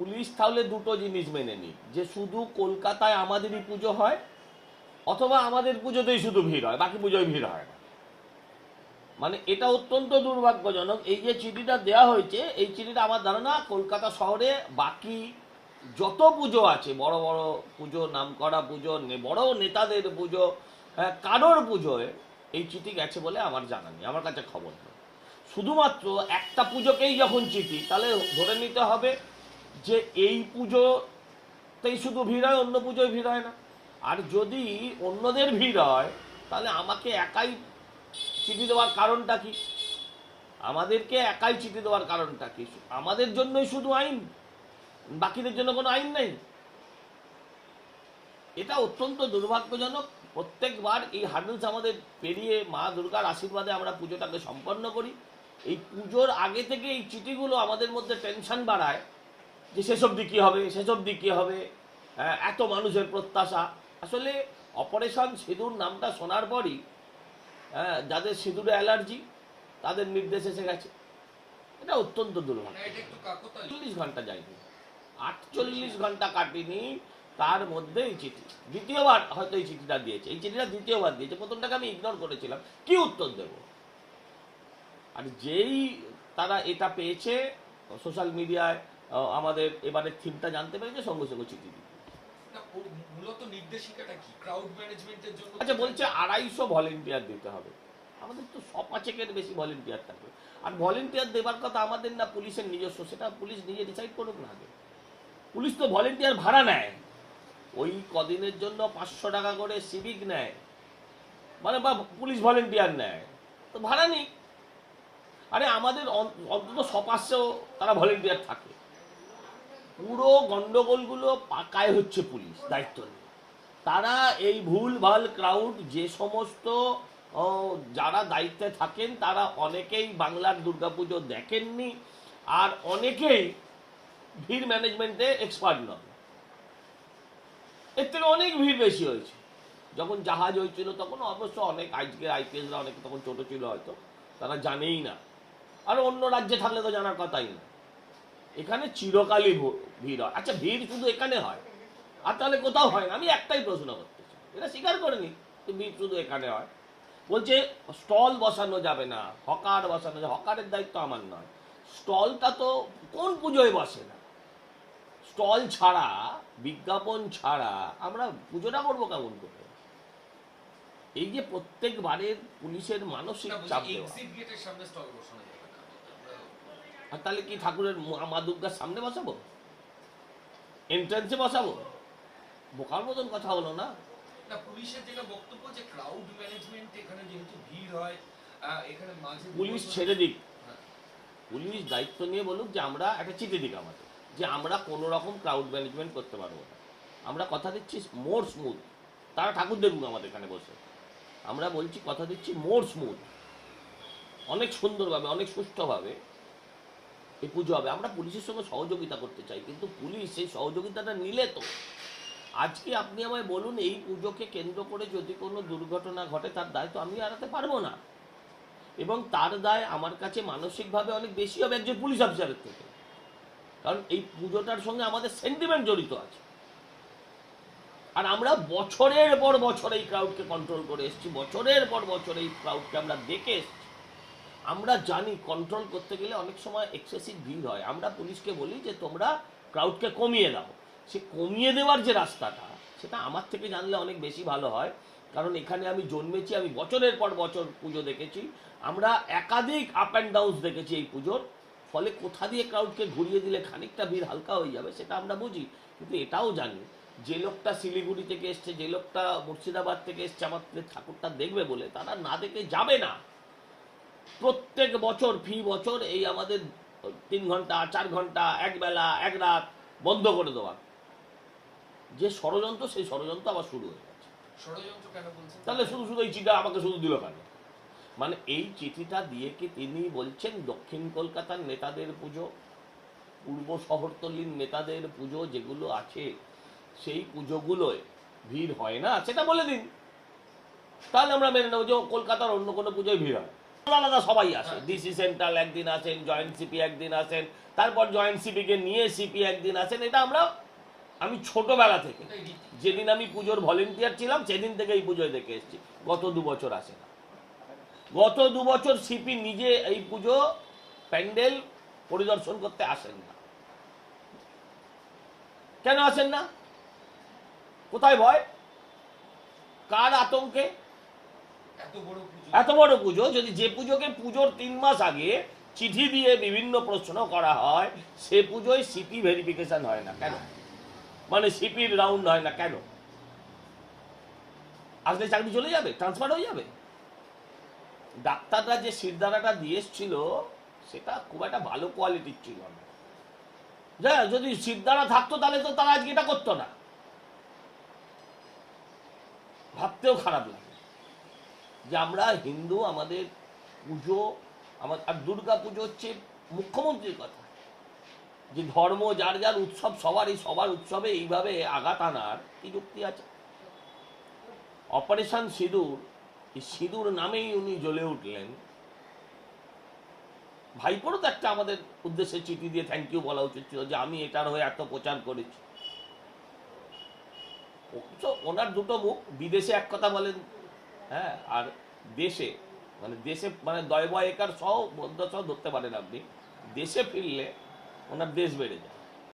Police তাহলে দুটো জিনিস মেনে নিক। যে শুধু কলকাতায় আমাদেরই পুজো হয় অথবা আমাদের পুজোতেই শুধু ভিড় হয় বাকি পুজোয় ভিড় হয় না। মানে এটা অত্যন্ত দুর্ভাগ্যজনক। এই যে চিঠিটা দেওয়া হয়েছে এই চিঠিটা আমার ধারণা কলকাতা শহরে বাকি যত পুজো আছে বড় বড় পুজো নামকরা পুজো নে- বড় নেতাদের পুজো হ্যাঁ, কারোর পুজোয় এই চিঠি গেছে বলে আমার জানা নেই আমার কাছে খবর নেই। শুধুমাত্র একটা পুজোকেই যখন চিঠি তাহলে ধরে নিতে হবে যে এই পুজোতেই শুধু ভিড় হয়, অন্য পুজোয় ভিড় হয় না। আর যদি অন্যদের ভিড় হয়, তাহলে আমাকে একাই চিঠি দেওয়ার কারণটা কি? আমাদেরকে একাই চিঠি দেওয়ার কারণটা কি? আমাদের জন্যই শুধু আইন? বাকিদের জন্য কোনো আইন নেই? এটা অত্যন্ত দুর্ভাগ্যজনক। প্রত্যেকবার এই হার্ডলস আমাদের পেরিয়ে মা দুর্গার আশীর্বাদে আমরা পুজোটাকে সম্পন্ন করি। এই পুজোর আগে থেকে এই চিঠিগুলো আমাদের মধ্যে টেনশন বাড়ায়। যে সেসব দিক কী হবে সেসব দিক কী হবে? হ্যাঁ, এত মানুষের প্রত্যাশা। আসলে অপারেশন সিঁদুর নামটা শোনার পরই হ্যাঁ, যাদের সিঁদুরে অ্যালার্জি তাদের নির্দেশ এসে গেছে। এটা অত্যন্ত দুর্ভাগ্য। না, এটা একটু কাকতালীয়। চল্লিশ ঘণ্টা যায়নি। আটচল্লিশ ঘণ্টা কাটিনি তার মধ্যে এই চিঠি। দ্বিতীয়বার হয়তো এই চিঠিটা দিয়েছে। এই চিঠিটা দ্বিতীয়বার দিয়েছে। প্রথমটাকে আমি ইগনোর করেছিলাম। কি উত্তর দেব? আর যেই তারা এটা পেয়েছে সোশ্যাল মিডিয়ায় আমাদের এবারে থিমটা জানতে পেরেছে সঙ্গে সঙ্গে চিঠি। দিই মূলত নির্দেশিকাটা কি? ক্রাউড ম্যানেজমেন্টের জন্য আচ্ছা বলছে আড়াইশো ভলেন্টিয়ার দিতে হবে। আমাদের তো ছ পাঁচেকের বেশি ভলেন্টিয়ার থাকবে আর ভলেন্টিয়ার দেবার কথা আমাদের না পুলিশের নিজস্ব সেটা পুলিশ নিজে ডিসাইড করুক না আগে। পুলিশ তো ভলেন্টিয়ার ভাড়া নেয়। ওই কদিনের জন্য পাঁচশো টাকা করে সিভিক নেয়। মানে বা পুলিশ ভলেন্টিয়ার নেয়। তো ভাড়া নেই। আরে আমাদের অন্তত সপাশেও তারা ভলেন্টিয়ার থাকে। পুরো গন্ডগোলগুলো পাকায় হচ্ছে পুলিশ, দায়িত্ব নিয়ে। তারা এই ভুল ভালো ক্রাউড যে সমস্ত যারা দায়িত্বে থাকেন, তারা অনেকেই বাংলার দুর্গাপুজো দেখেননি আর অনেকেই ভিড় ম্যানেজমেন্টে এক্সপার্ট নন। এর থেকে অনেক ভিড় বেশি হয়েছে। যখন জাহাজ হয়েছিল তখন অবশ্য অনেক আজকে আইপিএসরা অনেক তখন ছোট ছিল হয়তো, তারা জানেই না। আর অন্য রাজ্যে থাকলে তো জানার কথাই না। এখানে চিরকালই ভিড় হয়। আচ্ছা ভিড় শুধু এখানে হয়? আর তাহলে কোথাও হয় না। আমি একটাই প্রশ্ন করতে চাই। এটা স্বীকার করেনি ভিড় শুধু এখানে হয়। বলছে স্টল বসানো যাবে না হকার বসানো যাবে হকারের দায়িত্ব আমার নয়। স্টলটা তো কোন পুজোয় বসে না? স্টল ছাড়া বিজ্ঞাপন ছাড়া আমরা পুজোটা করব কেমন করে? এই যে প্রত্যেকবারের পুলিশের মানসিক চাপ দেওয়া এক্সিট গেটের সামনে স্টল বসানো যাবে না আমরা- আর তাহলে কি ঠাকুরের মা দুর্গার সামনে বসাবো? এন্ট্রান্সে বসাবো? বোকার মতন কথা হলো না? না পুলিশের যেটা বক্তব্য যে ক্রাউড ম্যানেজমেন্ট এখানে যেহেতু ভিড় হয় এখানে মাঝে পুলিশ ছেড়ে দিক। হ্যাঁ। পুলিশ দায়িত্ব নিয়ে বলুক যে আমরা একটা চিঠি দিক আমাদের যে আমরা কোনো রকম ক্রাউড ম্যানেজমেন্ট করতে পারব না। আমরা কথা দিচ্ছি মোর স্মুথ তারা ঠাকুর দেখুন আমাদের এখানে বসে। আমরা বলছি কথা দিচ্ছি মোর স্মুথ অনেক সুন্দরভাবে অনেক সুষ্ঠুভাবে এই পুজো হবে। আমরা পুলিশের সঙ্গে সহযোগিতা করতে চাই, কিন্তু পুলিশ সেই সহযোগিতাটা নিলে তো। আজকে আপনি আমায় বলুন, এই পুজোকে কেন্দ্র করে যদি কোনো দুর্ঘটনা ঘটে, তার দায় তো আমি এড়াতে পারব না। এবং তার দায় আমার কাছে মানসিকভাবে অনেক বেশি হবে একজন পুলিশ অফিসারের থেকে। কারণ এই পুজোটার সঙ্গে আমাদের সেন্টিমেন্ট জড়িত আছে। আর আমরা বছরের পর বছর এই ক্রাউডকে কন্ট্রোল করে এসেছি। বছরের পর বছর এই ক্রাউডকে আমরা দেখে এসেছি। আমরা জানি কন্ট্রোল করতে গেলে অনেক সময় এক্সেসিভ ভিড় হয়। আমরা পুলিশকে বলি যে, তোমরা ক্রাউডকে কমিয়ে দাও। সে কমিয়ে দেওয়ার যে রাস্তাটা, সেটা আমার থেকে জানলে অনেক বেশি ভালো হয়। কারণ এখানে আমি জন্মেছি, আমি বছরের পর বছর পুজো দেখেছি। আমরা একাধিক আপ অ্যান্ড ডাউনস দেখেছি এই পুজোর। ফলে কোথা দিয়ে ক্রাউডকে ঘুরিয়ে দিলে খানিকটা ভিড় হালকা হয়ে যাবে, সেটা আমরা বুঝি। কিন্তু এটাও জানি, যে লোকটা শিলিগুড়ি থেকে এসছে, যে লোকটা মুর্শিদাবাদ থেকে এসছে, আমাদের ঠাকুরটা দেখবে বলে, তারা না দেখে যাবে না। প্রত্যেক বছর ফি বছর এই আমাদের তিন ঘণ্টা চার ঘণ্টা এক বেলা এক রাত বন্ধ করে দেওয়া। যে ষড়যন্ত্র সেই ষড়যন্ত্র আবার শুরু হয়ে গেছে। তাহলে শুধু শুধু এই চিঠিটা আমাকে শুধু দিল কেন? মানে এই চিঠিটা দিয়ে কি তিনি বলছেন দক্ষিণ কলকাতার নেতাদের পুজো পূর্ব শহরতলির নেতাদের পুজো যেগুলো আছে সেই পুজোগুলোয় ভিড় হয় না? সেটা বলে দিন। তাহলে আমরা মেনে নেব যে কলকাতার অন্য কোনো পুজোয় ভিড় হয় আলাদা সবাই আসে। ডিসি সেন্ট্রাল একদিন আসেন জয়েন্ট সিপি একদিন আসেন, তারপর জয়েন্ট সিপিকে নিয়ে সিপি একদিন আসেন। এটা আমরা, আমি ছোটবেলা থেকে, যেদিন আমি পুজোর ভলেন্টিয়ার ছিলাম, সেদিন থেকে এই পুজোয় দেখে এসেছি। গত দু বছর আসে না। গত দু বছর সিপি নিজে এই পুজো প্যান্ডেল পরিদর্শন করতে আসেন না। কেন আসেন না? কোথায় ভয়? কার আতঙ্কে? এত বড় পুজো? যদি যে পুজোকে পুজোর তিন মাস আগে চিঠি দিয়ে বিভিন্ন প্রশ্ন করা হয়, সে পুজোয় সিপি ভেরিফিকেশন হয় না কেন? মানে সিপির রাউন্ড হয় না কেন? আসলে চাকরি চলে যাবে ট্রান্সফার হয়ে যাবে? ডাক্তাররা যে সিরদারাটা দিয়ে এসছিল, সেটা খুব একটা ভালো কোয়ালিটির ছিল না। যা, যদি সিরদারা থাকতো তাহলে তো তারা আজকে এটা করতো না। ভাবতেও খারাপ লাগে। যে আমরা হিন্দু, আমাদের পুজো, আমার আর দুর্গা পুজো হচ্ছে মুখ্যমন্ত্রীর কথা। যে ধর্ম, যার যার উৎসব সবারই সবার উৎসবে এইভাবে আঘাত আনার কি যুক্তি আছে? অপারেশন সিঁদুর, এই সিঁদুর নামেই উনি জ্বলে উঠলেন। ভাইপোরও তো একটা আমাদের উদ্দেশ্যে চিঠি দিয়ে থ্যাংক ইউ বলা উচিত ছিল যে আমি এটার হয়ে এত প্রচার করেছি। ওনার দুটো মুখ, বিদেশে এক কথা বলেন হ্যাঁ আর দেশে মানে দেশে মানে দয় বয় একার সহ বদ্ধ সহ ধরতে পারেন আপনি, দেশে ফিরলে ওনার দেশ বেড়ে যায়।